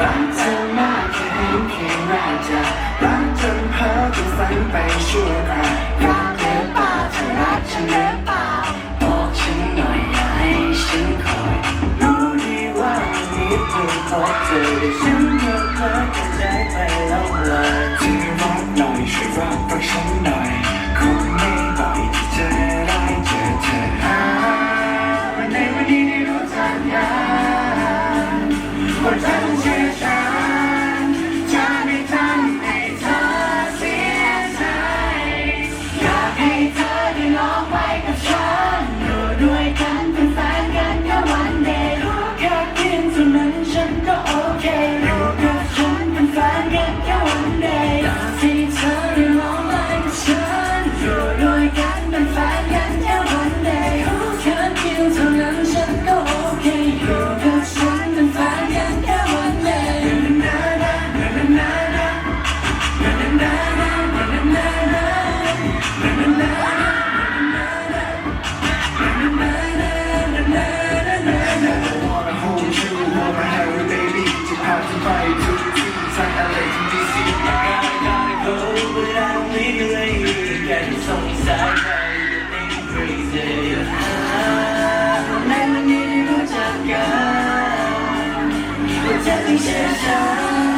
รักเธอมากแค่ไหนแค่ไหนจะรักจนเพ้อจนฝันไปชั่วคราว ชื่อฉันจะไม่ทำให้เธอเสียใจ อยากให้เธอได้ลองไปกับฉันอยู่ด้วยกันเป็นแฟนกันแค่วันเดียวแค่เพียงเท่านั้นฉันก็โอเคอยู่กับฉัเป็นแฟนกันแค่วันเดียวอยากให้เธอได้ลองไปกับฉันอยู่ด้วยกันเป็นแฟนกัน Let me tell you.